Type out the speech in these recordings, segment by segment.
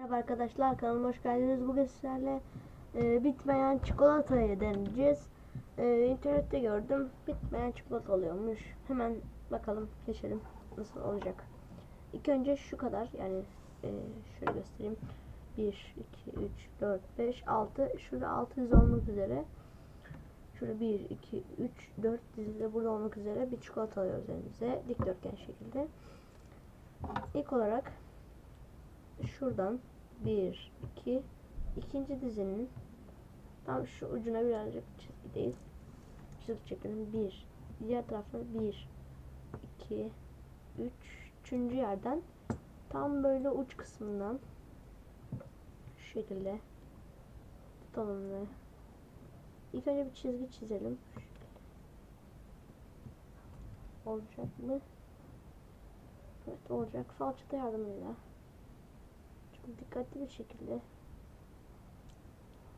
Merhaba arkadaşlar kanalıma hoş geldiniz. Bugün sizlerle e, bitmeyen çikolatayı deneyeceğiz. E, internette gördüm. Bitmeyen çikolata oluyormuş. Hemen bakalım geçelim nasıl olacak. İlk önce şu kadar yani e, şöyle göstereyim. 1, 2, 3, 4, 5, 6. Şurada 6 dizi olmak üzere. Şurada 1, 2, 3, 4 dizi de burada olmak üzere bir çikolata alıyoruz elimize. Dikdörtgen şekilde. İlk olarak şuradan 1, 2, ikinci dizinin tam şu ucuna birazcık çizgi değil. Çizgi çekelim. 1, diğer tarafta 1, 2, 3, üçüncü yerden tam böyle uç kısmından şu şekilde tutalım ve ilk önce bir çizgi çizelim. Olacak mı? Evet olacak. Falçata yardımıyla dikkatli bir şekilde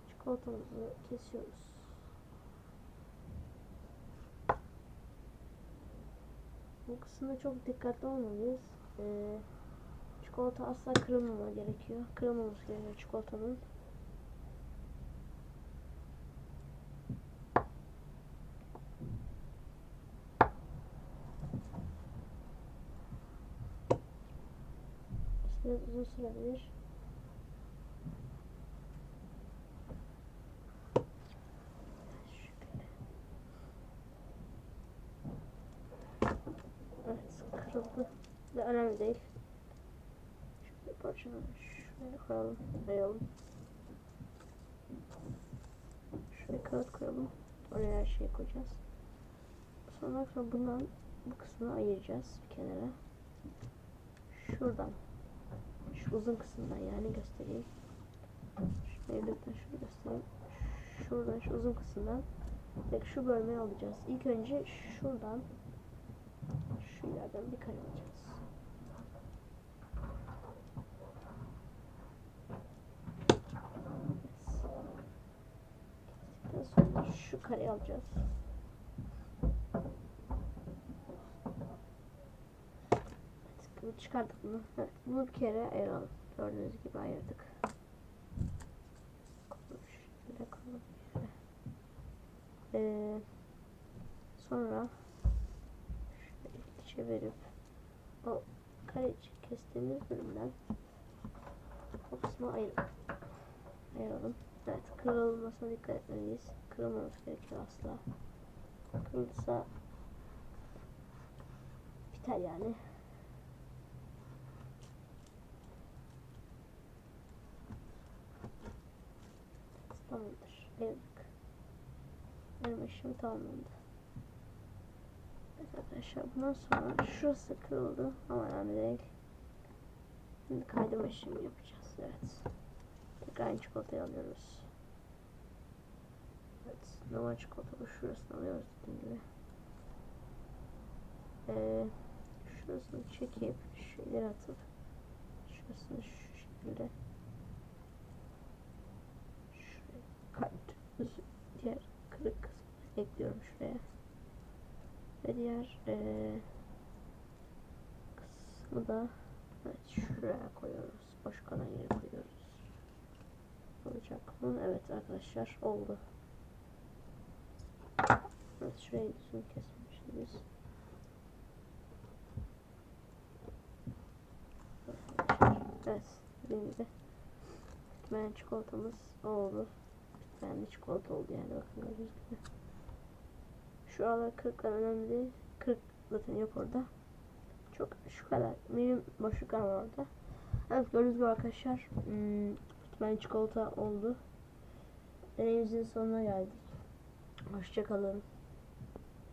çikolatamızı kesiyoruz. Bu kısımda çok dikkatli olmalıyız. Ee, çikolata asla kırılmama gerekiyor. Kırılmaması gerekiyor çikolatanın. Biraz uzun sürebilir. Şöyle. Evet kırıldı. De önemli değil. Şöyle parçanı şuraya koyalım. Koyalım. Şuraya kağıt koyalım. Oraya her şeyi koyacağız. Sonra bundan bu kısmını ayıracağız bir kenara. Şuradan şu uzun kısımdan yani göstereyim. Şu evlilikten şunu göstereyim. Şuradan şu uzun kısımdan direkt şu bölmeyi alacağız. İlk önce şuradan şu yerden bir kare alacağız. Sonra şu kareyi alacağız. Çıkardık bunu. Evet, bunu bir kere ayıralım. Gördüğünüz gibi ayırdık. Şöyle. Ee, sonra şöyle çevirip o kare kestiğimiz bölümden o kısmı ayıralım. ayıralım. Evet, kırılmasına dikkat etmeliyiz. Kırılmaması gerekiyor asla. Kırılırsa biter yani. Ayırdık. Ayırma işlemi tamamlandı. Evet arkadaşlar bundan sonra şurası kırıldı ama önemli değil. Şimdi kaydırma işlemi yapacağız. Evet. Tekrar aynı çikolatayı alıyoruz. Evet. Normal çikolata bu. Şurasını alıyoruz dediğim gibi. Ee, şurasını çekip şeyleri atıp şurasını şu şekilde kart diğer kırık kısmını ekliyorum şuraya ve diğer ee, kısmı da evet şuraya koyuyoruz boş kalan yere koyuyoruz? Olacak. Mı evet arkadaşlar oldu. Evet şurayı düzgün kesmişiz. Evet dediğim gibi. Bitmeyen çikolatamız oldu. Yani çikolata oldu yani bakın gördüğünüz gibi. Şu aralar kırıklar önemli değil. Kırık zaten yok orada. Çok şu kadar milim boşluklar var orada. Evet gördüğünüz gibi arkadaşlar hmm, çikolata oldu. Deneyimizin sonuna geldik. Hoşçakalın.